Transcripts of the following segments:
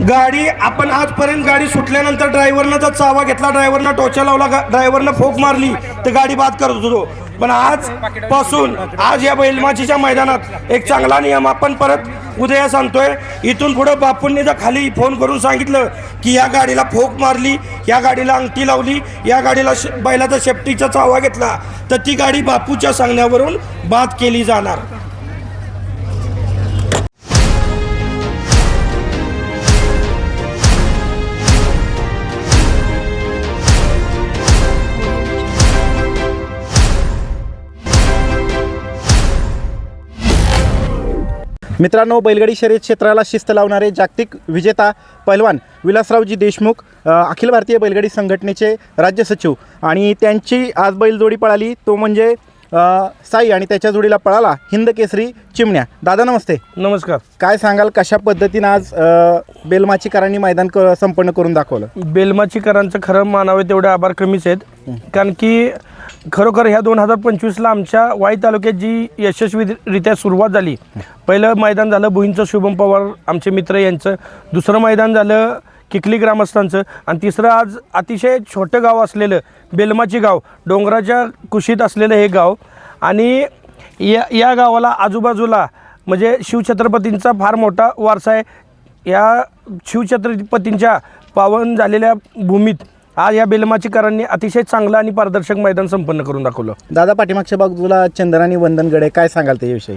गाडी आपण आजपर्यंत गाडी सुटल्यानंतर ड्रायव्हरनं जर चावा घेतला ड्रायव्हरनं टोचा लावला ड्रायव्हरनं फोक मारली तर गाडी बाद करत होतो. पण आज पासून आज या बैलमाचीच्या मैदानात एक चांगला नियम आपण परत उदया सांगतोय. इथून पुढे बापूंनी जर खाली फोन करून सांगितलं की या गाडीला फोक मारली या गाडीला अंगठी लावली या गाडीला शे- बैलाचा शेपटीचा चावा घेतला तर ती गाडी बापूच्या सांगण्यावरून बाद केली जाणार. मित्रांनो बैलगाडी शर्यत क्षेत्राला शिस्त लावणारे जागतिक विजेता पैलवान विलासरावजी देशमुख अखिल भारतीय बैलगाडी संघटनेचे राज्य सचिव आणि त्यांची आज बैलजोडी पळाली. तो म्हणजे साई आणि त्याच्या जोडीला पळाला हिंद केसरी चिमण्या. दादा नमस्ते. नमस्कार. काय सांगाल कशा पद्धतीनं आज बेलमाचीकरांनी मैदान संपन्न करून दाखवलं? बेलमाचीकरांचं खरं मानावे तेवढे आभार कमीच आहेत. कारण की खरोखर ह्या दोन हजार पंचवीसला आमच्या वाई तालुक्यात जी यशस्वीरित्या सुरुवात झाली पहिलं मैदान झालं भुईंचं शुभम पवार आमचे मित्र यांचं दुसरं मैदान झालं किकली ग्रामस्थांचं आणि तिसरं आज अतिशय छोटं गाव असलेलं बेलमाची गाव डोंगराच्या कुशीत असलेलं हे गाव आणि या या गावाला आजूबाजूला म्हणजे शिवछत्रपतींचा फार मोठा वारसा आहे. या शिवछत्रपतींच्या पावन झालेल्या भूमीत आज या बेलमाचीकरांनी अतिशय चांगलं आणि पारदर्शक मैदान संपन्न करून दाखवलं. दादा पाठीमागच्या बाजूला चंदन आणि वंदनगडे काय सांगाल त्याविषयी?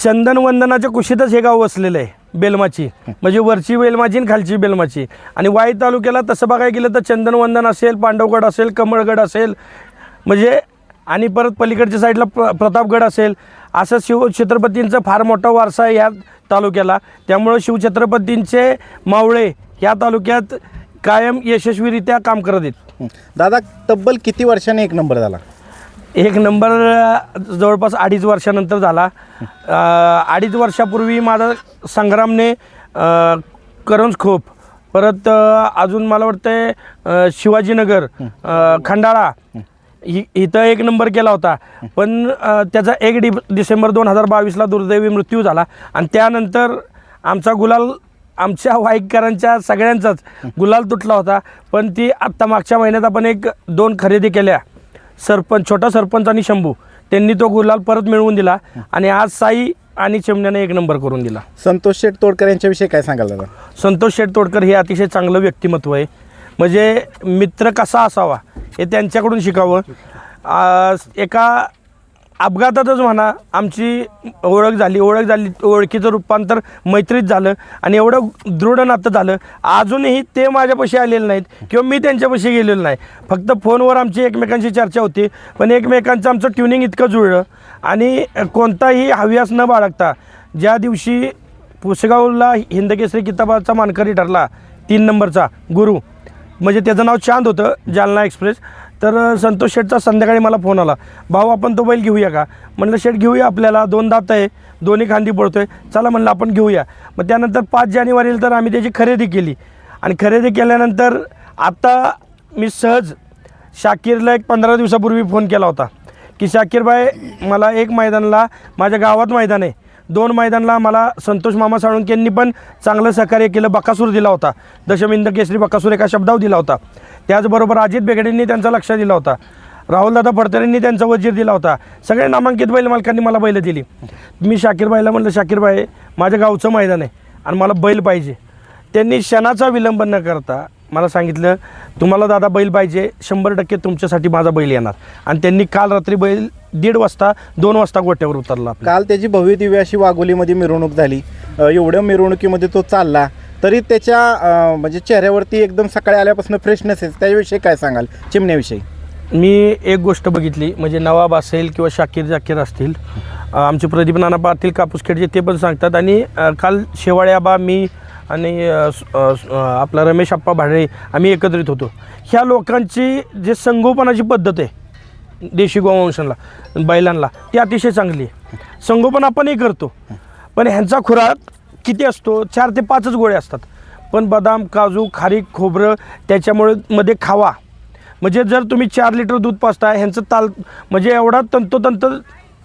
चंदन वंदनाच्या कुशीतच हे गाव वसलेलं आहे बेलमाची. म्हणजे वरची बेलमाची आणि खालची बेलमाची. आणि वाई तालुक्याला तसं बघायला गेलं तर चंदन वंदन असेल पांडवगड असेल कमळगड असेल म्हणजे आणि परत पलीकडच्या साईडला प्र प्रतापगड असेल असं शिवछत्रपतींचं फार मोठा वारसा आहे या तालुक्याला. त्यामुळं शिवछत्रपतींचे मावळे या तालुक्यात कायम यशस्वीरित्या काम करत आहेत. दादा तब्बल किती वर्षाने एक नंबर झाला? एक नंबर अ, जवळपास अडीच वर्षानंतर झाला. अ, अडीच वर्षापूर्वी माझा संग्रामने अ, करंज खोप परत अ, अजून मला वाटतंय अ, शिवाजीनगर अ, खंडाळा हि. इथं एक नंबर केला होता. पण अ, त्याचा एक डि डिसेंबर दोन हजार बावीसला दुर्दैवी मृत्यू झाला. आणि त्यानंतर आमचा गुलाल आमच्या वाईकरांच्या सगळ्यांचाच गुलाल तुटला होता. पण ती आत्ता मागच्या महिन्यात आपण एक दोन खरेदी केल्या. सरपंच छोटा सरपंच आणि शंभू. त्यांनी तो गुलाल परत मिळवून दिला आणि आज साई आणि चिमण्याने एक नंबर करून दिला. संतोष शेठ तोडकर यांच्याविषयी काय सांगाल दादा? संतोष शेठ तोडकर हे अतिशय चांगलं व्यक्तिमत्व आहे. म्हणजे मित्र कसा असावा हे त्यांच्याकडून शिकावं. आ, एका अपघातातच म्हणा आमची ओळख झाली ओळख झाली ओळखीचं रूपांतर मैत्रीत झालं आणि एवढं दृढ नातं झालं. अजूनही ते माझ्यापाशी आलेले नाहीत किंवा मी त्यांच्यापाशी गेलेलो नाही. फक्त फोनवर आमची एकमेकांशी चर्चा होती पण एकमेकांचं आमचं ट्युनिंग इतकं जुळलं आणि कोणताही हव्यास न बाळगता ज्या दिवशी पुसेगावला हिंदकेसरी किताबाचा मानकरी ठरला तीन नंबरचा गुरु म्हणजे त्याचं नाव चांद होतं जालना एक्सप्रेस. तर संतोष शेठचा संध्याकाळी मला फोन आला. भाऊ आपण तो बैल घेऊया का? म्हणलं शेठ घेऊया आपल्याला. दोन दात आहे. दोन्ही खांदी पडतोय चला म्हणलं आपण घेऊया. मग त्यानंतर पाच जानेवारीला तर आम्ही त्याची खरेदी केली. आणि खरेदी केल्यानंतर आत्ता मी सहज शाकीरला एक पंधरा दिवसापूर्वी फोन केला होता की शाकीरबाई मला एक मैदानला माझ्या गावात मैदान आहे. दोन मैदानला मला संतोष मामा साळुंके यांनी पण चांगलं सहकार्य केलं. बकासूर दिला होता. दशमिंद केसरी बकासूर एका शब्दावर दिला होता. त्याचबरोबर अजित बेगडेंनी त्यांचा लक्ष दिला होता. राहुलदादा फडतरेंनी त्यांचा वजीर दिला होता. सगळे नामांकित बैल मालकांनी मला बैलं दिली. मी शाकीरबाईला म्हणलं शाकीरबाई माझ्या गावचं मैदान आहे आणि मला बैल पाहिजे. त्यांनी क्षणाचा विलंब न करता मला सांगितलं तुम्हाला दादा बैल पाहिजे शंभर टक्के तुमच्यासाठी माझा बैल येणार. आणि त्यांनी काल रात्री बैल दीड वाजता दोन वाजता गोट्यावर उतरला काल त्याची भव्य दिव्य अशी वाघोलीमध्ये मिरवणूक झाली. एवढ्या मिरवणुकीमध्ये तो चालला. तरी त्याच्या म्हणजे चेहऱ्यावरती एकदम सकाळी आल्यापासून फ्रेशनेस आहे. त्याविषयी काय सांगाल? चिमण्याविषयी. मी एक गोष्ट बघितली म्हणजे नवाब असेल किंवा शाकीर जाकीर असतील अ, आमचे प्रदीप नाना पाटील कापूसखेडचे ते पण सांगतात. आणि अ, काल शेवाळ्याबा मी आणि अ, स- अ, स- अ, आपला रमेश आप्पा भाडळे आम्ही एकत्रित होतो. ह्या लोकांची जे संगोपनाची पद्धत आहे देशी गोवंशांना बैलांना ती अतिशय चांगली आहे. संगोपन आपणही करतो. पण ह्यांचा खुराक किती असतो? चार ते पाचच गोळे असतात. पण बदाम काजू खारीक खोबरं त्याच्यामुळे मध्ये खावा. म्हणजे जर तुम्ही चार लिटर दूध पाजता ह्यांचं ताल म्हणजे एवढा तंतोतंत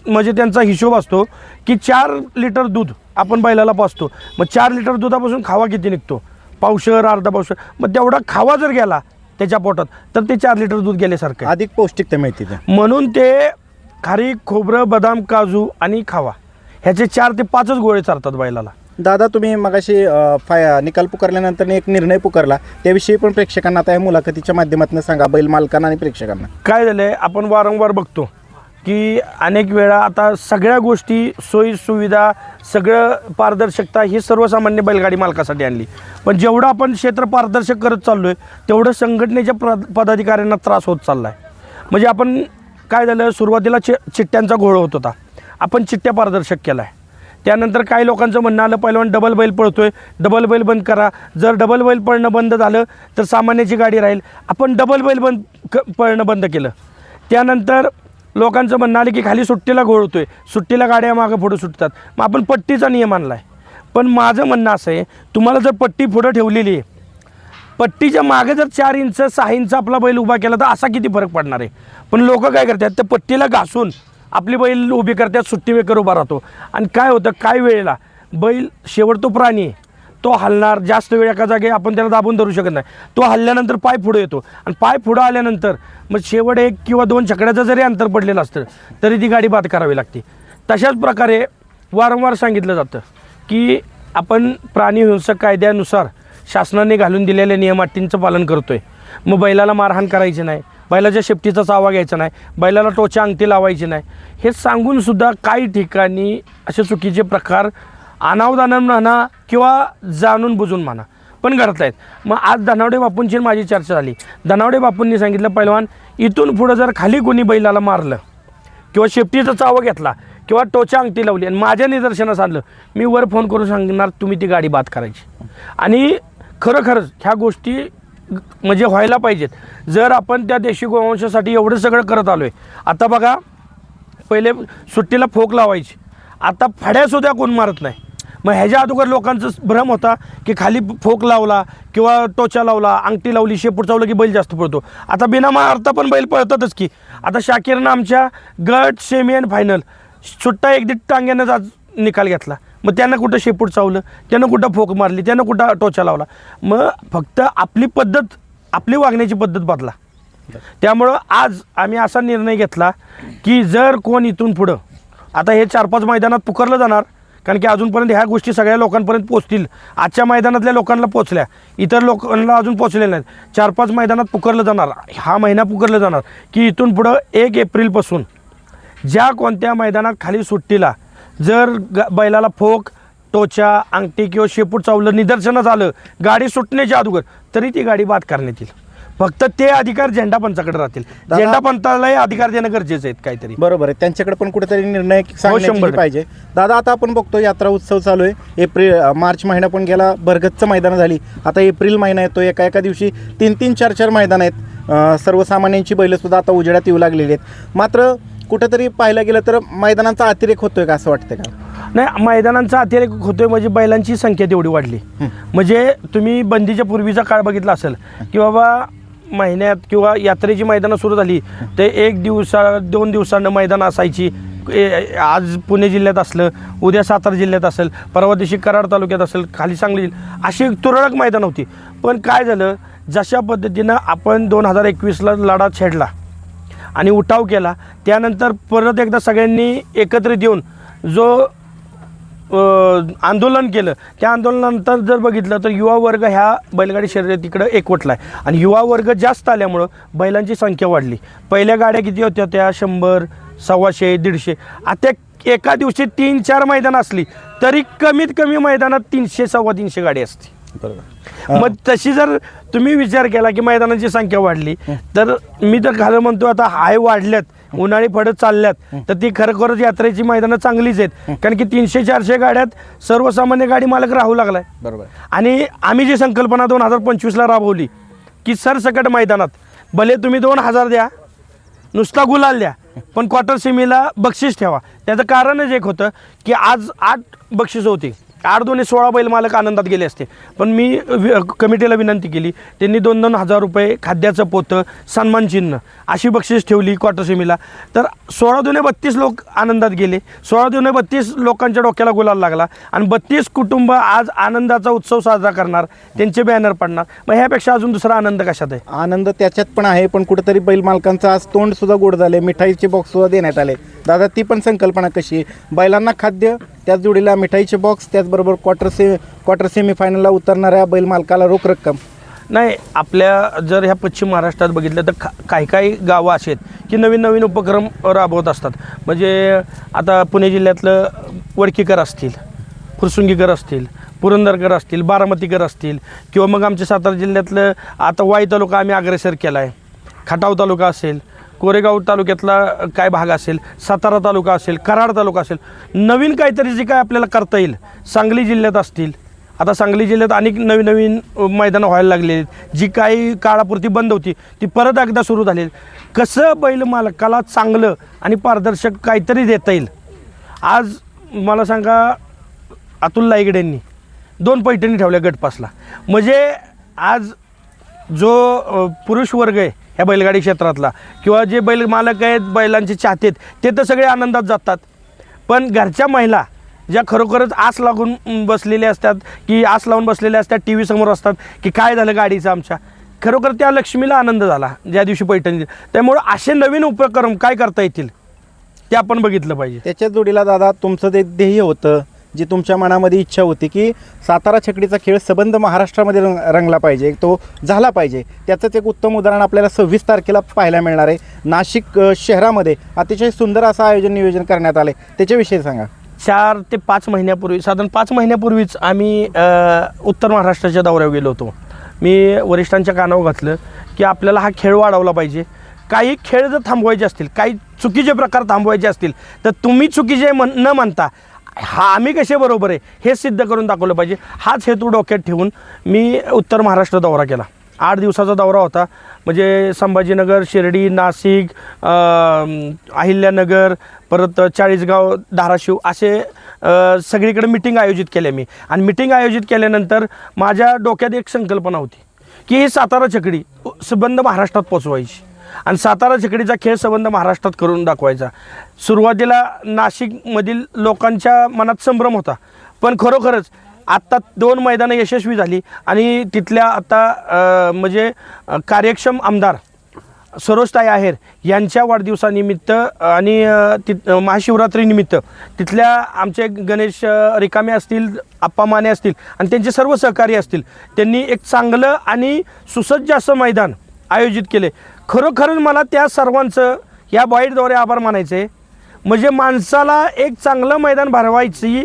म्हणजे त्यांचा हिशोब असतो की चार लिटर दूध आपण बैलाला पाजतो मग चार लिटर दुधापासून खावा किती निघतो? पावशर अर्धा पावशर. मग तेवढा खावा जर गेला त्याच्या पोटात तर ते चार लिटर दूध गेल्यासारखं आहे. अधिक पौष्टिकता मिळते ते. म्हणून ते खारीक खोबरं बदाम काजू आणि खावा. ह्याचे चार ते पाचच गोळे चालतात बैलाला. दादा तुम्ही मगाशी अ, फाय निकाल पुकारल्यानंतर एक निर्णय पुकारला. त्याविषयी पण प्रेक्षकांना आता या मुलाखतीच्या माध्यमातून सांगा बैल मालकांना आणि प्रेक्षकांना. काय झालं आहे आपण वारंवार बघतो की अनेक वेळा आता सगळ्या गोष्टी सोयी सुविधा सगळं पारदर्शकता ही सर्वसामान्य बैलगाडी मालकासाठी आणली. पण जेवढं आपण क्षेत्र पारदर्शक करत चाललो आहे तेवढं संघटनेच्या प्र पदाधिकाऱ्यांना त्रास होत चालला आहे म्हणजे आपण काय झालं सुरुवातीला चि चिठ्ठ्यांचा घोळ होत होता. आपण चिठ्ठ्या पारदर्शक केला आहे त्यानंतर काही लोकांचं म्हणणं आलं पहिलवान डबल बैल पळतोय. डबल बैल बंद करा. जर डबल बैल पळणं बंद झालं तर सामान्याची गाडी राहील. आपण डबल बैल बंद क पळणं बंद केलं. त्यानंतर लोकांचं म्हणणं आलं की खाली सुट्टीला घोळ होतोय. सुट्टीला गाड्या मागं पुढं सुटतात. मग आपण पट्टीचा नियम आणला आहे पण माझं म्हणणं असं आहे तुम्हाला जर पट्टी पुढं ठेवलेली आहे पट्टीच्या मागे जर चार इंच सहा इंच आपला बैल उभा केला तर असा किती फरक पडणार आहे? पण लोक काय करतात त्या पट्टीला घासून आपली बैल उभी करतात सुट्टी वेकर उभा राहतो. आणि काय होतं काय वेळेला बैल शेवट तो प्राणी आहे. तो हलणार जास्त वेळ एका जागे आपण त्याला दाबून धरू शकत नाही. तो हल्ल्यानंतर पाय पुढे येतो. आणि पाय पुढं आल्यानंतर मग शेवट एक किंवा दोन छकड्याचं जरी अंतर पडलेलं असतं तरी ती गाडी बाद करावी लागते. तशाच प्रकारे वारंवार सांगितलं जातं की आपण प्राणी हिंसक कायद्यानुसार शासनाने घालून दिलेल्या नियम अटींचं पालन आहे मग बैलाला मारहाण करायची नाही. बैलाच्या शेपटीचा चावा घ्यायचा नाही बैलाला टोच्या अंगठी लावायची नाही. हे सांगूनसुद्धा काही ठिकाणी असे चुकीचे प्रकार अनावधानानं म्हणा किंवा जाणून बुजून म्हणा पण घडत आहेत मग आज धनावडे बापूंची माझी चर्चा झाली. धनावडे बापूंनी सांगितलं पैलवान इथून पुढं जर खाली कोणी बैलाला मारलं किंवा शेपटीचा चावा घेतला किंवा टोच्या अंगठी लावली आणि माझ्या निदर्शनास आणलं मी वर फोन करून सांगणार तुम्ही ती गाडी बाद करायची. आणि खरोखरच ह्या गोष्टी म्हणजे व्हायला पाहिजेत. जर आपण त्या देशी गोवंशासाठी एवढं सगळं करत आलो आहे आता बघा पहिले सुट्टीला फोक लावायची. आता फाड्यासुद्धा कोण मारत नाही. मग ह्याच्या अगोदर लोकांचा भ्रम होता की खाली फोक लावला किंवा टोचा लावला अंगठी लावली शेपूट चावलं की बैल जास्त पळतो. आता बिना मारता पण बैल पळतातच की. आता शाकिरनं आमच्या गट सेमी अँड फायनल सुट्टा एक दीड टांग्यानं आज निकाल घेतला. मग त्यानं कुठं शेपूट चावलं त्यानं कुठं फोक मारली त्यानं कुठं टोचा लावला. मग फक्त आपली पद्धत आपली वागण्याची पद्धत बदला. त्यामुळं आज आम्ही असा निर्णय घेतला की जर कोण इथून पुढं आता हे चार पाच मैदानात पुकारलं जाणार कारण की अजूनपर्यंत ह्या गोष्टी सगळ्या लोकांपर्यंत पोचतील. आजच्या मैदानातल्या लोकांना पोचल्या इतर लोकांना अजून पोचलेल्या नाहीत. चार पाच मैदानात पुकारलं जाणार हा महिना पुकारलं जाणार की इथून पुढं एक एप्रिलपासून ज्या कोणत्या मैदानात खाली सुट्टीला जर ग बैलाला फोक टोचा अंगठी किंवा शेपूट चावलं निदर्शनास आलं गाडी सुटण्याच्या अगोदर तरी ती गाडी बाद करण्यात येईल. फक्त ते अधिकार झेंडा पंचाकडे राहतील. दादा- झेंडा पंचालाही अधिकार देणं गरजेचं आहेत काहीतरी. बरोबर आहे. त्यांच्याकडे पण कुठेतरी निर्णय शंभर सांगण्याची टक्के. पाहिजे. दादा आता आपण बघतो यात्रा उत्सव चालू आहे. एप्रिल अ, मार्च महिना पण गेला भरगच्च मैदान झाली. आता एप्रिल महिना येतो एका एका दिवशी तीन तीन चार चार मैदान आहेत. अ, सर्वसामान्यांची बैलं सुद्धा आता उजेडात येऊ लागलेली आहेत. मात्र कुठेतरी पाहायला गेलं तर मैदानाचा अतिरेक होतोय का असं वाटतं का? नाही मैदानांचा अतिरेक होतोय म्हणजे बैलांची संख्या तेवढी वाढली. म्हणजे तुम्ही बंदीच्या पूर्वीचा काळ बघितला असेल की बाबा महिन्यात किंवा यात्रेची मैदानं सुरू झाली ते एक दिवसा दोन दिवसानं मैदान असायची. ए- आज पुणे जिल्ह्यात असलं उद्या सातारा जिल्ह्यात असेल परवा दिवशी कराड तालुक्यात असेल खाली सांगली अशी तुरळक मैदान होती. पण काय झालं जशा पद्धतीनं आपण दोन हजार एकवीसला लढा छेडला आणि उठाव केला. त्यानंतर परत एकदा सगळ्यांनी एकत्रित येऊन जो आंदोलन केलं. त्या आंदोलनानंतर जर बघितलं तर युवा वर्ग ह्या बैलगाडी शर्यतीकडं एकवटला आहे आणि युवा वर्ग जास्त आल्यामुळं बैलांची संख्या वाढली. पहिल्या गाड्या किती होत्या? त्या शंभर सव्वाशे दीडशे. आता एका दिवशी तीन चार मैदान असली तरी कमीत कमी मैदानात तीनशे सव्वा तीनशे गाडी असते बरोबर. मग तशी जर तुम्ही विचार केला की मैदानाची संख्या वाढली तर मी तर खरं म्हणतो आता हाय वाढल्यात उन्हाळी फळं चालल्यात तर ती खरोखरच यात्रेची मैदानं चांगलीच आहेत. कारण की तीनशे चारशे गाड्यात सर्वसामान्य गाडी मालक राहू लागलाय. बरोबर. आणि आम्ही जी संकल्पना दोन हजार पंचवीसला राबवली की सरसकट मैदानात भले तुम्ही दोन हजार द्या नुसता गुलाल द्या पण क्वार्टर सेमीला बक्षीस ठेवा. त्याचं कारणच एक होतं की आज आठ बक्षीस होती. आठ दोन्ही सोळा बैल मालक आनंदात गेले असते. पण मी कमिटीला विनंती केली त्यांनी दोन दोन हजार रुपये खाद्याचं पोतं सन्मान चिन्ह अशी बक्षीस ठेवली क्वार्टर सेमीला तर सोळा दोन्ही बत्तीस लोक आनंदात गेले. सोळा दोन्ही बत्तीस लोकांच्या डोक्याला गुलाल लागला आणि बत्तीस कुटुंब आज आनंदाचा उत्सव साजरा करणार त्यांचे बॅनर पडणार. मग ह्यापेक्षा अजून दुसरा आनंद कशात आहे? आनंद त्याच्यात पण आहे पण कुठेतरी बैल मालकांचा आज तोंड सुद्धा गोड झाले मिठाईचे बॉक्स सुद्धा देण्यात आले. दादा ती पण संकल्पना कशी आहे? बैलांना खाद्य त्याच जोडीला मिठाईचे बॉक्स त्याचबरोबर क्वार्टर से क्वार्टर सेमीफायनलला उतरणाऱ्या बैलमालकाला रोख रक्कम. नाही आपल्या जर ह्या पश्चिम महाराष्ट्रात बघितलं तर खा काही काही गावं अशी आहेत की नवीन नवीन उपक्रम राबवत असतात. म्हणजे आता पुणे जिल्ह्यातलं वडकीकर असतील फुरसुंगीकर असतील पुरंदरकर असतील बारामतीकर असतील किंवा मग आमच्या सातारा जिल्ह्यातलं आता वाई तालुका आम्ही अग्रेसर केला आहे खटाव तालुका असेल कोरेगाव तालुक्यातला काय भाग असेल सातारा तालुका असेल कराड तालुका असेल नवीन काहीतरी जे काय आपल्याला करता येईल सांगली जिल्ह्यात असतील. आता सांगली जिल्ह्यात अनेक नवीन नवीन मैदानं व्हायला लागले आहेत. जी काही काळापुरती बंद होती ती परत एकदा सुरू झाली आहेत. कसं बैल मालकाला चांगलं आणि पारदर्शक काहीतरी देता येईल? आज मला सांगा अतुल लाईगडेंनी दोन पैठणी ठेवल्या गटपासला. म्हणजे आज जो पुरुष वर्ग आहे ह्या बैलगाडी क्षेत्रातला. किंवा जे बैल मालक आहेत बैलांचे चाहते आहेत ते तर सगळे आनंदात जातात. पण घरच्या महिला ज्या खरोखरच आस लागून बसलेल्या असतात की आस लावून बसलेल्या असतात टी व्ही समोर असतात की काय झालं गाडीचं आमच्या? खरोखर त्या लक्ष्मीला आनंद झाला ज्या दिवशी पैठणी त्यामुळं असे नवीन उपक्रम काय करता येतील ते आपण बघितलं पाहिजे. त्याच्या जोडीला दादा तुमचं ते ध्येय होतं. जी तुमच्या मनामध्ये इच्छा होती की सातारा छकडीचा खेळ सबंध महाराष्ट्रामध्ये रंग रंगला पाहिजे तो झाला पाहिजे. त्याचंच एक उत्तम उदाहरण आपल्याला सव्वीस तारखेला पाहायला मिळणार आहे. नाशिक शहरामध्ये अतिशय सुंदर असं आयोजन नियोजन करण्यात आलं आहे त्याच्याविषयी सांगा. चार ते पाच महिन्यापूर्वी साधारण पाच महिन्यापूर्वीच आम्ही उत्तर महाराष्ट्राच्या दौऱ्यावर गेलो होतो. मी वरिष्ठांच्या कानावर घातलं की आपल्याला हा खेळ वाढवला पाहिजे. काही खेळ जर थांबवायचे असतील काही चुकीचे प्रकार थांबवायचे असतील तर तुम्ही चुकीचे मन न म्हणता हा आम्ही कसे बरोबर आहे हे सिद्ध करून दाखवलं पाहिजे. हाच हेतू डोक्यात ठेवून मी उत्तर महाराष्ट्र दौरा केला. आठ दिवसाचा दौरा होता. म्हणजे संभाजीनगर शिर्डी नाशिक अहिल्यानगर परत चाळीसगाव धाराशिव असे सगळीकडे मिटिंग आयोजित केल्या मी. आणि मिटिंग आयोजित केल्यानंतर माझ्या डोक्यात एक संकल्पना होती की ही सातारा छकडी सबंध महाराष्ट्रात पोचवायची. आणि सातारा शेकडीचा खेळ संबंध महाराष्ट्रात करून दाखवायचा. सुरुवातीला नाशिकमधील लोकांच्या मनात संभ्रम होता. पण खरोखरच आत्ता दोन मैदानं यशस्वी झाली आणि तिथल्या आता म्हणजे कार्यक्षम आमदार सरोजताई आहेर यांच्या वाढदिवसानिमित्त आणि अ, ति महाशिवरात्रीनिमित्त तिथल्या आमचे गणेश रिकामे असतील आप्पा माने असतील आणि त्यांचे सर्व सहकारी असतील त्यांनी एक चांगलं आणि सुसज्ज असं मैदान आयोजित केले. खरोखरच मला त्या सर्वांचं या बाईटद्वारे आभार मानायचे. म्हणजे माणसाला एक चांगलं मैदान भरवायची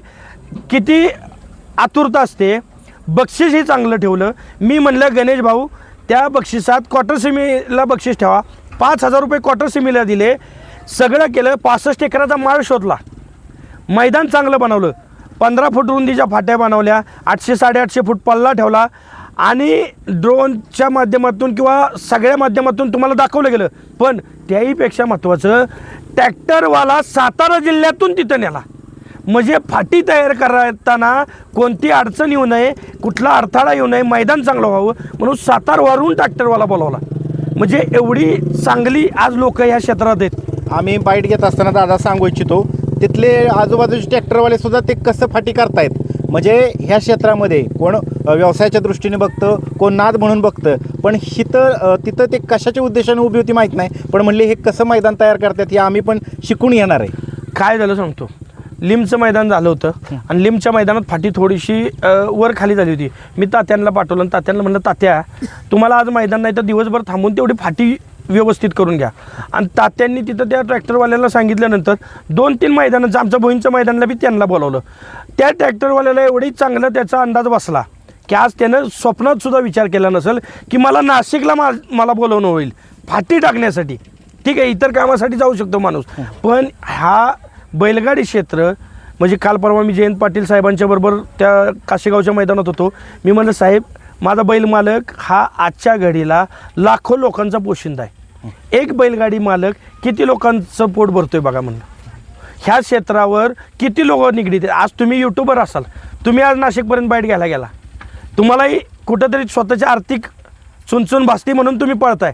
किती आतुरता असते बक्षीसही चांगलं ठेवलं. मी म्हणलं गणेश भाऊ त्या बक्षिसात क्वार्टर सेमीला बक्षीस ठेवा. पाच हजार रुपये क्वार्टर सेमीला दिले. सगळं केलं पासष्ट एकराचा माळ शोधला. मैदान चांगलं बनवलं. पंधरा फूट रुंदीच्या फाट्या बनवल्या. आठशे साडेआठशे फूट पल्ला ठेवला. आणि ड्रोनच्या माध्यमातून किंवा सगळ्या माध्यमातून तुम्हाला दाखवलं गेलं. पण त्याहीपेक्षा महत्त्वाचं ट्रॅक्टरवाला सातारा जिल्ह्यातून तिथं नेला. म्हणजे फाटी तयार करताना कोणती अडचण येऊ नये कुठला अडथळा येऊ नये मैदान चांगलं व्हावं म्हणून सातारवरून ट्रॅक्टरवाला बोलावला. म्हणजे एवढी चांगली आज लोक ह्या क्षेत्रात आहेत. आम्ही बाईट घेत असताना दादा सांगू इच्छितो तिथले आजूबाजूचे ट्रॅक्टरवाले सुद्धा ते कसं फाटी करतायत? म्हणजे ह्या क्षेत्रामध्ये कोण व्यवसायाच्या दृष्टीने बघतं कोण नाद म्हणून बघतं. पण हिथं तिथं ते कशाच्या उद्देशाने उभी होती माहीत नाही. पण म्हणले हे कसं मैदान तयार करतात हे आम्ही पण शिकून येणार आहे. काय झालं सांगतो. लिमचं मैदान झालं होतं. आणि लिमच्या मैदानात फाटी थोडीशी वर खाली झाली होती. मी तात्यांना पाठवलं आणि तात्यांना म्हणलं तात्या तुम्हाला आज मैदान नाही तर दिवसभर थांबून तेवढी फाटी व्यवस्थित करून घ्या. आणि तात्यांनी तिथं त्या ट्रॅक्टरवाल्याला सांगितल्यानंतर दोन तीन मैदानाचं आमच्या बहिणीचं मैदानला बी त्यांना बोलावलं. त्या ट्रॅक्टरवाल्याला एवढी चांगलं त्याचा अंदाज बसला की आज त्यानं स्वप्नात सुद्धा विचार केला नसेल की मला नाशिकला मा मला बोलवणं होईल फाटी टाकण्यासाठी. ठीक आहे इतर कामासाठी जाऊ शकतो माणूस. पण हा बैलगाडी क्षेत्र म्हणजे काल परवा मी जयंत पाटील साहेबांच्या बरोबर त्या काशेगावच्या मैदानात होतो. मी म्हणलं साहेब माझा बैल मालक हा आजच्या घडीला लाखो लोकांचा पोशिंदा आहे. एक बैलगाडी मालक किती लोकांचं पोट भरतोय बघा म्हणलं. ह्या क्षेत्रावर किती लोक निगडीत आहेत? आज तुम्ही यूट्यूबर असाल. तुम्ही आज नाशिकपर्यंत बाईट घ्यायला गेला. तुम्हालाही कुठंतरी स्वतःची आर्थिक चुनचुन भासती म्हणून तुम्ही पळताय.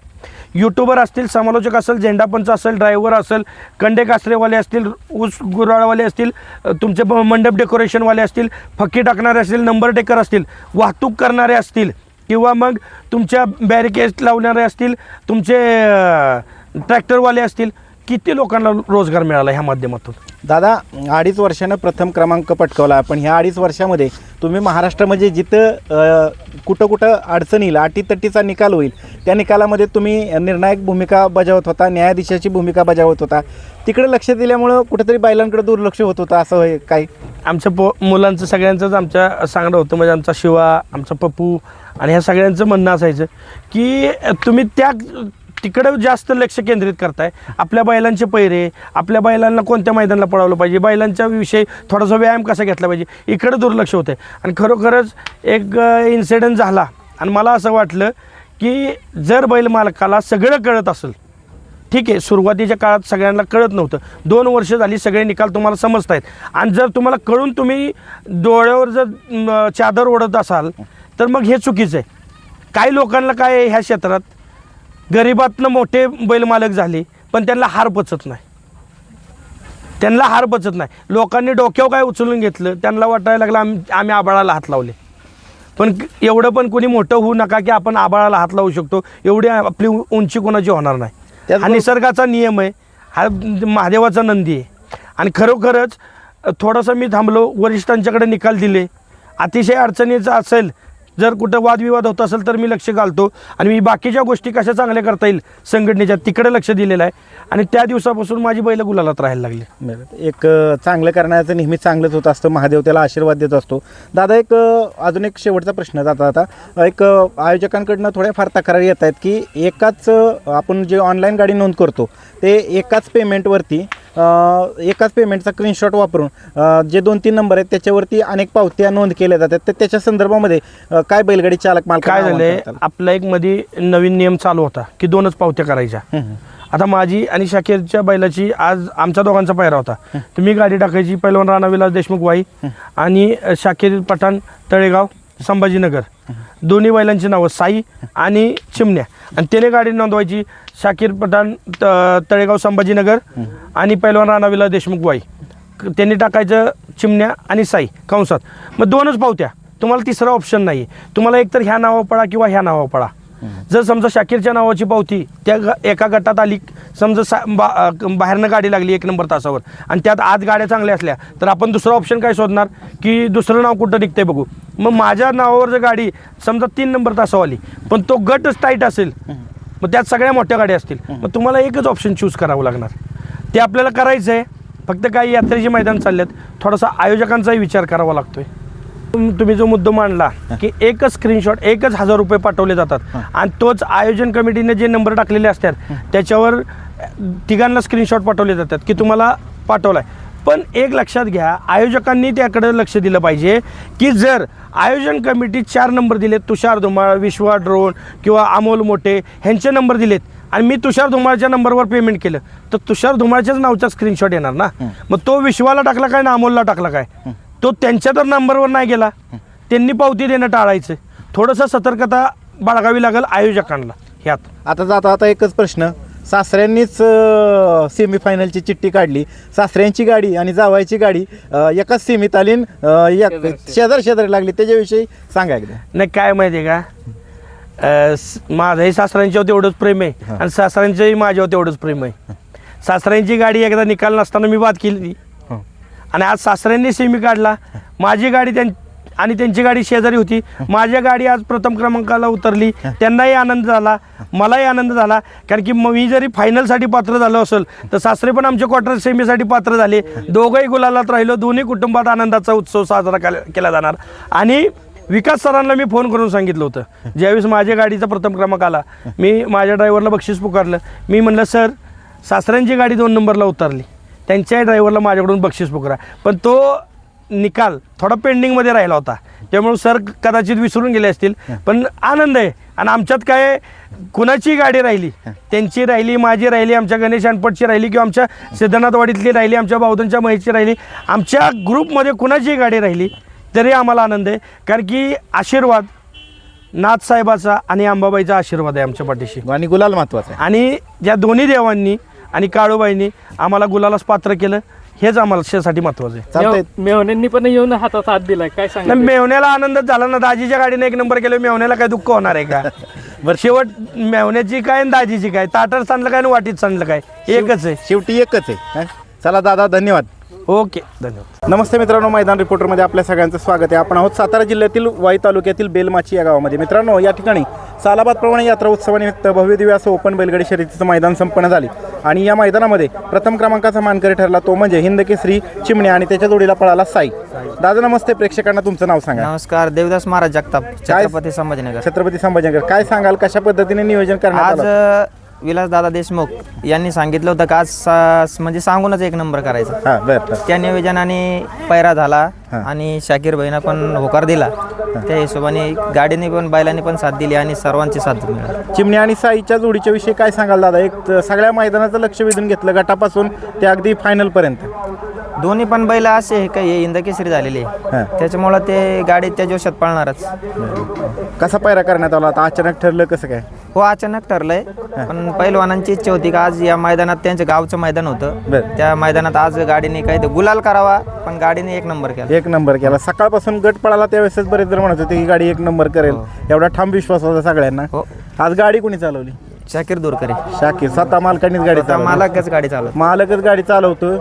यूट्यूबर असतील समालोचक असेल झेंडापंच असेल ड्रायव्हर असेल कंडे कासरेवाले असतील ऊस गुराळवाले असतील तुमचे ब- मंडप डेकोरेशनवाले असतील फक्की टाकणारे असतील नंबर टेकर असतील वाहतूक करणारे असतील किंवा मग तुमच्या बॅरिकेड लावणारे असतील तुमचे ट्रॅक्टरवाले असतील किती लोकांना रोजगार मिळाला ह्या माध्यमातून? दादा अडीच वर्षानं प्रथम क्रमांक पटकवला पण ह्या अडीच वर्षामध्ये तुम्ही महाराष्ट्रामध्ये जिथं कुठं कुठं अडचण येईल अटीतटीचा निकाल होईल त्या निकालामध्ये तुम्ही निर्णायक भूमिका बजावत होता न्यायाधीशाची भूमिका बजावत होता. तिकडे लक्ष दिल्यामुळं कुठेतरी बायलांकडे दुर्लक्ष होत होतं असं होय काय आमच्या पो मुलांचं सगळ्यांचंच आमच्या सांगणं होतं. म्हणजे आमचा शिवा आमचा पप्पू आणि ह्या सगळ्यांचं म्हणणं असायचं की तुम्ही त्या तिकडे जास्त लक्ष केंद्रित करताय. आपल्या बैलांचे पैरे आपल्या बैलांना कोणत्या मैदानाला पळवलं पाहिजे? बैलांच्या विषयी थोडासा व्यायाम कसा घेतला पाहिजे? इकडे दुर्लक्ष होतं आणि खरोखरच एक इन्सिडेंट झाला. आणि मला असं वाटलं की जर बैल मालकाला सगळं कळत असेल ठीक आहे सुरुवातीच्या काळात सगळ्यांना कळत नव्हतं. दोन वर्ष झाली सगळे निकाल तुम्हाला समजत आहेत आणि जर तुम्हाला कळून तुम्ही डोळ्यावर जर चादर ओढत असाल तर मग हे चुकीचं आहे. काही लोकांना काय ह्या क्षेत्रात? गरिबातनं मोठे बैलमालक झाले पण त्यांना हार पचत नाही. त्यांना हार पचत नाही. लोकांनी डोक्यावर काय उचलून घेतलं त्यांना वाटायला लागलं आम्ही आम्ही आबाळाला हात लावले. पण एवढं पण कोणी मोठं होऊ नका की आपण आबाळाला हात लावू शकतो. एवढी आपली उंची कोणाची होणार नाही. हा निसर्गाचा नियम आहे. हा महादेवाचा नंदी आहे. आणि खरोखरच थोडंसं मी थांबलो वरिष्ठांच्याकडे निकाल दिले. अतिशय अडचणीचं असेल जर कुठं वादविवाद होत असेल तर मी लक्ष घालतो आणि मी बाकीच्या गोष्टी कशा चांगल्या करता येईल संघटनेच्या तिकडे लक्ष दिलेलं आहे. आणि त्या दिवसापासून माझी बैल गुलालात राहायला लागली. एक चांगलं करण्याचं नेहमी चांगलंच होत असतं. महादेव त्याला आशीर्वाद देत असतो. दादा एक अजून एक शेवटचा प्रश्न जाता आता एक आयोजकांकडनं थोड्याफार तक्रारी येत आहेत की एकाच आपण जे ऑनलाईन गाडी नोंद करतो ते एकाच पेमेंटवरती एकाच पेमेंटचा स्क्रीनशॉट वापरून जे दोन तीन नंबर आहेत त्याच्यावरती अनेक पावत्या नोंद केल्या जातात. तर त्याच्या संदर्भामध्ये काय बैलगाडी चालक मालक काय झालंय आपला एक मध्ये नवीन नियम चालू होता की दोनच पावत्या करायच्या. आता माझी आणि शाकीरच्या बैलाची आज आमच्या दोघांचा पायरा होता. तर मी गाडी टाकायची पहिलवान राणा विलास देशमुख वाई आणि अ, शाकीर पठाण तळेगाव. संभाजीनगर. दोन्ही बैलांची नावं साई आणि चिमण्या. आणि त्याने गाडी नोंदवायची शाकीर पठाण त- तळेगाव संभाजीनगर आणि पैलवान राणाविला देशमुख वाई. क- त्यांनी टाकायचं चिमण्या आणि साई कंसात. मग दोनच पावत्या. तुम्हाला तिसरा ऑप्शन नाही तुम्हाला एकतर ह्या नावावर पडा किंवा ह्या नावावर पडा जर समजा शाकीरच्या नावाची पावती त्या एका गटात आली समजा सा बा बाहेरनं गाडी लागली एक नंबर तासावर आणि त्यात आज गाड्या चांगल्या असल्या तर आपण दुसरा ऑप्शन काय शोधणार? की दुसरं नाव कुठं निघतंय बघू. मग माझ्या नावावर जर गाडी समजा तीन नंबर तासावर आली पण तो गटच टाईट असेल मग त्यात सगळ्या मोठ्या गाड्या असतील. मग तुम्हाला एकच ऑप्शन चूज करावं लागणार. ते आपल्याला करायचं आहे फक्त काही यात्रेचे मैदान चाललेत थोडासा आयोजकांचाही विचार करावा लागतोय. तुम्ही जो मुद्दा मांडला की एकच स्क्रीनशॉट एकच हजार रुपये पाठवले जातात. आणि तोच आयोजन कमिटीने जे नंबर टाकलेले असतात त्याच्यावर तिघांना स्क्रीनशॉट पाठवले जातात की तुम्हाला पाठवलाय. पण एक लक्षात घ्या आयोजकांनी त्याकडे लक्ष दिलं पाहिजे की जर आयोजन कमिटी चार नंबर दिलेत तुषार धुमाळ विश्वा ड्रोन किंवा अमोल मोठे ह्यांचे नंबर दिलेत आणि मी तुषार धुमाळच्या नंबरवर पेमेंट केलं तर तुषार धुमाळच्याच नावचा स्क्रीनशॉट येणार ना? मग तो विश्वाला टाकला काय ना अमोलला टाकला काय? तो त्यांच्या तर नंबरवर नाही गेला. त्यांनी पावती देणं टाळायचं. थोडंसं सतर्कता बाळगावी लागेल आयोजकांना. ह्यात. आता जाता आता एकच प्रश्न. सासऱ्यांनीच सेमीफायनलची चिठ्ठी काढली. सासऱ्यांची गाडी आणि जावायची गाडी अ, एकाच सीमित आली न, अ, एक शेजार शेजारी लागली. त्याच्याविषयी सांगा एकदा. नाही काय माहिती आहे का? अं, स- माझंही सासऱ्यांच्यावर तेवढंच प्रेम आहे आणि सासऱ्यांच्याही माझ्यावर तेवढंच प्रेम आहे. सासऱ्यांची गाडी एकदा निकाल नसताना मी बात केली. आणि आज सासऱ्यांनी सेमी काढला. माझी गाडी त्यां आणि त्यांची गाडी शेजारी होती. माझ्या गाडी आज प्रथम क्रमांकाला उतरली. त्यांनाही आनंद झाला. मलाही आनंद झाला. कारण की मग मी जरी फायनलसाठी पात्र झालो असेल तर सासरे पण आमच्या क्वार्टर सेमीसाठी पात्र झाले. दोघंही गुलालात राहिलो. दोन्ही कुटुंबात आनंदाचा उत्सव साजरा केला जाणार. आणि विकास सरांना मी फोन करून सांगितलं होतं. ज्यावेळेस माझ्या गाडीचा प्रथम क्रमांक आला मी माझ्या ड्रायव्हरला बक्षीस पुकारलं. मी म्हणलं सर सासऱ्यांची गाडी दोन नंबरला उतरली. त्यांच्याही ड्रायव्हरला माझ्याकडून बक्षीस पुकारा पण तो निकाल थोडा पेंडिंगमध्ये राहिला होता. त्यामुळे सर कदाचित विसरून गेले असतील. पण आनंद आहे. आणि आमच्यात काय कुणाची गाडी राहिली त्यांची राहिली माझी राहिली आमच्या गणेश अनपटची राहिली किंवा आमच्या सिद्धनाथवाडीतली राहिली आमच्या बावधनच्या महेशची राहिली आमच्या ग्रुपमध्ये कुणाची गाडी राहिली तरी आम्हाला आनंद आहे. कारण की आशीर्वाद नाथसाहेबाचा आणि अंबाबाईचा आशीर्वाद आहे आमच्या पाठीशी. आणि गुलाल महत्त्वाचा आहे. आणि या दोन्ही देवांनी आणि काळूबाईंनी आम्हाला गुलालाच पात्र केलं. हेच आम्हाला शेसाठी महत्वाचं आहे. चालतंय. मेवण्यांनी पण येऊन हातात हात दिलाय. काय सांग नाही, मेवण्याला आनंदच झाला ना. दाजीच्या गाडीने एक नंबर केलं. मेवण्याला काय दुःख होणार आहे का? बरं. शेवट मेवण्याची काय आणि दाजीची काय? ताटर सांडलं काय आणि वाटीत सांडलं काय? एकच आहे. शेवटी एकच आहे हं? चला दादा धन्यवाद. ओके धन्यवाद. नमस्ते मित्रांनो मैदान रिपोर्टरमध्ये आपल्या सगळ्यांचं स्वागत आहे. आपण आहोत सातारा जिल्ह्यातील वाई तालुक्यातील बेलमाची या गावामध्ये. मित्रांनो या ठिकाणी सालाबादप्रमाणे यात्रा उत्सवानिमित्त भव्य दिव्य असं ओपन बैलगाडी शर्यतीचं मैदान संपन्न झाले. आणि या मैदानामध्ये प्रथम क्रमांकाचा मानकरी ठरला तो म्हणजे हिंद केसरी चिमणे आणि त्याच्या जोडीला पळाला साई. दादा नमस्ते. प्रेक्षकांना तुमचं नाव सांगा. नमस्कार देवदास महाराज जगताप छत्रपती संभाजीनगर. छत्रपती संभाजीनगर. काय सांगाल कशा पद्धतीने नियोजन करण्यात आज आलं विलास दादा देशमुख यांनी सांगितलं होतं का आज सा- म्हणजे सांगूनच एक नंबर करायचा. हा बरं बरं. त्या नियोजनाने पैरा झाला. आणि शाकीर भाईनं पण होकार दिला. त्या हिशोबाने गाडीने पण बैलांनी पण साथ दिली आणि सर्वांची साथ मिळाली. चिमणी आणि साईच्या जोडीच्या विषयी काय सांगाल दादा? एक त- सगळ्या मैदानाचं लक्ष वेधून घेतलं गटापासून ते अगदी फायनल पर्यंत. दोन्ही पण बैल असे आहे का हे इंदकेसरी झालेले. आहे. हा. त्याच्यामुळं ते गाडी त्या जोशात पळणारच. कसा पायरा करण्यात आला? आता अचानक ठरलं कसं काय? हो अचानक ठरलंय. पण पहिलवानांची इच्छा होती का आज या मैदानात त्यांचं गावचं मैदान होतं. बरं. त्या मैदानात आज गाडीने काही ते गुलाल करावा पण गाडीने एक नंबर केला. एक नंबर केला. सकाळपासून गट पळाला त्यावेळेस बरेच जण म्हणत होते ही गाडी एक नंबर करेल. एवढा ठाम विश्वास होता सगळ्यांना. हो. आज गाडी कोणी चालवली? शाकीर दूरकरे. शाकीर. स्वतः मालकांनीच गाडी आता चालवली. मालकच गाडी चालवत. मालकच गाडी चालवतो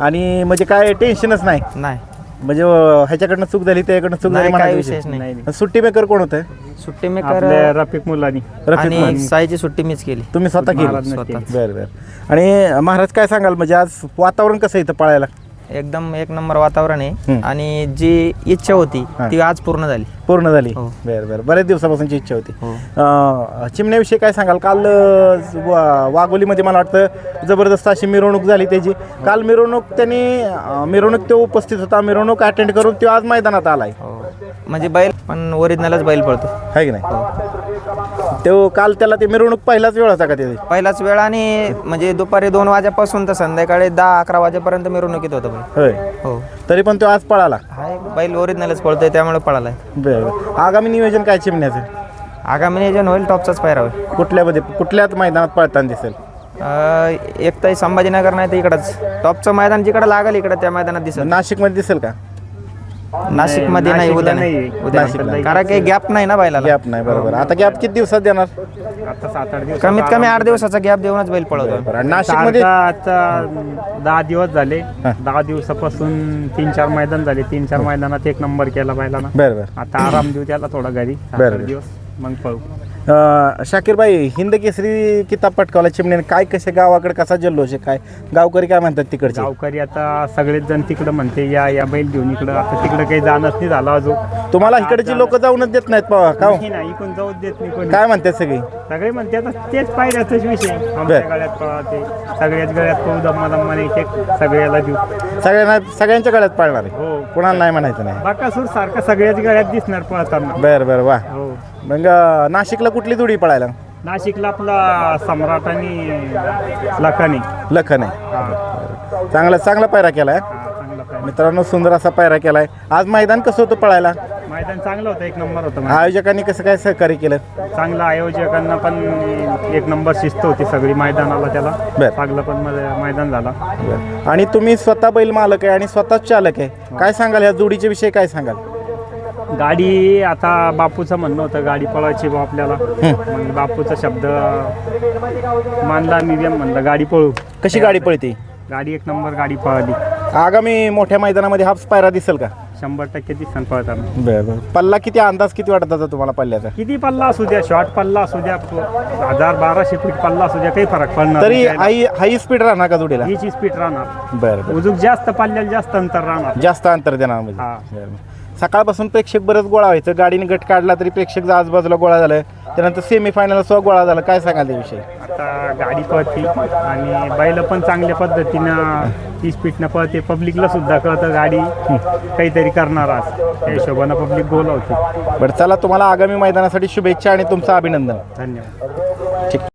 आणि म्हणजे काय टेन्शनच नाही. नाही. म्हणजे ह्याच्याकडनं चूक झाली त्याच्याकडनं चूक झाली नाही काय म्हणायची विशेष नाही. सुट्टी मेकर कोण होतं? सुट्टी मेकर आपल्या रफिक मुलानी. रफिक आणि. साईची सुट्टी मीच केली. तुम्ही स्वतः केली. बरं बरं. आणि महाराज काय सांगाल? म्हणजे आज वातावरण कसं आहे इथं पळायला? एकदम एक नंबर वातावरण आहे. हम्म. आणि जी इच्छा होती. ती आज पूर्ण झाली. पूर्ण झाली. हो. बरं बरं. बऱ्याच दिवसापासूनची इच्छा होती. हो. अं, चिमण्याविषयी काय सांगाल? काल अं, वा- वाघोलीमध्ये मला वाटतं जबरदस्त अशी मिरवणूक झाली त्याची. काल मिरवणूक त्यांनी अं, मिरवणूक तो उपस्थित होता. मिरवणूक अटेंड करून तो आज मैदानात आलाय. हो. म्हणजे बैल पण ओरिजिनलच बैल पळतो. आहे की नाही? तो काल त्याला ते मिरवणूक पहिलाच वेळ होता का त्याची पहिलाच वेळ आणि म्हणजे दुपारी दोन वाजेपासून तर संध्याकाळी दहा अकरा वाजेपर्यंत मिरवणुकीत होतं होय. हो. तरी पण तो आज पळाला. हा एक बैल ओरिजिनलच पळतोय त्यामुळे पळालाय. बरं बरं. आगामी नियोजन काय चिमण्याचं? आगामी नियोजन होईल टॉपचाच पायरा होईल कुठल्यामध्ये कुठल्याच मैदानात पळताना दिसेल? एक तर संभाजीनगर नाही तर इकडंच. टॉपचं मैदान जिकडं लागेल इकडं त्या मैदानात दिसत नाशिकमध्ये दिसेल का? नाशिकमध्ये नाही उद्या नाही. उद्या नाही. कारण काही गॅप नाही ना बैलाला. गॅप नाही बरोबर. आता गॅप किती दिवसात देणार? आता सात आठ दिवस कमीत कमी आठ दिवसाचा गॅप देऊनच बैल पळवतो. बरं, आणि नाशिकमध्ये आता आता दहा दिवस झाले. दहा दिवसापासून तीन चार मैदान झाले. तीन चार मैदानात एक नंबर केला बैलाना. बरं बरं. आता आराम देऊ त्याला थोडा घरी. सात बरं. आठ दिवस. मग पळू. शाकीरबाई हिंद केसरी किताब पटकावला चिमण्याने. काय कसे गावाकडे कसा जल्लोष आहे? काय गावकरी काय म्हणतात तिकडचे? गावकरी आता सगळेच जण तिकडं म्हणते या या बैल घेऊन इकडं. आता तिकडं काही जाणंच नाही झालं अजून. तुम्हाला इकडची लोक जाऊनच देत नाहीत पहा, का हो? नाही इकडून जाऊच देत नाही कोणी. काय म्हणतात सगळी? सगळे म्हणते आता तेच पाहिल्याचाच विषय आमच्या गळ्यात पळा ते. सगळ्याच गळ्यात पळू दम्मा दम्माने एक एक सगळ्याला देऊ. सगळ्यांना सगळ्यांच्या गळ्यात पाळणार आहे. हो. कुणाला नाही म्हणायचं नाही. बाकासूर सारखा सगळ्याच गळ्यात दिसणार पळताना बरं बरं वा. हो. मग अं, नाशिकला कुठली जोडी पळायला? नाशिकला आपला सम्राट आणि लखानी. लखन. आहे चांगला चांगला पायरा केलाय. चांगला पाहिजे मित्रांनो सुंदर असा पायरा केलाय. आज मैदान कसं होतं पळायला? मैदान चांगलं होतं एक नंबर होतं मैदान. आयोजकांनी कसं काय सहकार्य केलं? चांगलं आयोजकांना पण एक नंबर शिस्त होती सगळी मैदानाला त्याला. बर. चांगलं पण मै- मैदान झाला. आणि तुम्ही स्वतः बैल मालक आहे आणि स्वतःच चालक आहे. काय सांगाल या जोडीच्या विषयी काय सांगाल? गाडी आता बापूचं म्हणणं होतं गाडी पळायची बा आपल्याला. मग बापूचा शब्द मानला मी बी म्हणलं गाडी पळू. कशी गाडी पळते? गाडी एक नंबर गाडी पळाली. आगामी मोठ्या मैदानामध्ये हाफ पायरा दिसेल का? शंभर टक्के दिसन पळताना. बरं पल्ला किती अंदाज किती वाटत होता तुम्हाला पल्ल्याचा? किती पल्ला असू द्या शॉर्ट पल्ला असू द्या हजार बाराशे फीट पल्ला असू द्या काही फरक पडणार तरी नाही. हाई हाई स्पीड राहणार का जोडीला? हीची स्पीड राहणार. बरं बरं. उजूक जास्त पल्ल्याला जास्त अंतर राहणार. जास्त अंतर देणार म्हणजे. हा. बरं. सकाळपासून प्रेक्षक बरंच गोळा व्हायचं. गाडीने गट काढला तरी प्रेक्षक आजूबाजूला गोळा झालं. त्यानंतर सेमीफायनल सुद्धा गोळा झाला. काय सांगाल त्याविषयी? आता गाडी पळते आणि बैल पण चांगल्या पद्धतीनं ती स्पीडनं पळते. पब्लिकला सुद्धा कळतं गाडी काहीतरी करणार आज. त्या हिशोबानं पब्लिक बोलावते बरं चला तुम्हाला आगामी मैदानासाठी शुभेच्छा आणि तुमचं अभिनंदन. धन्यवाद. ठीक.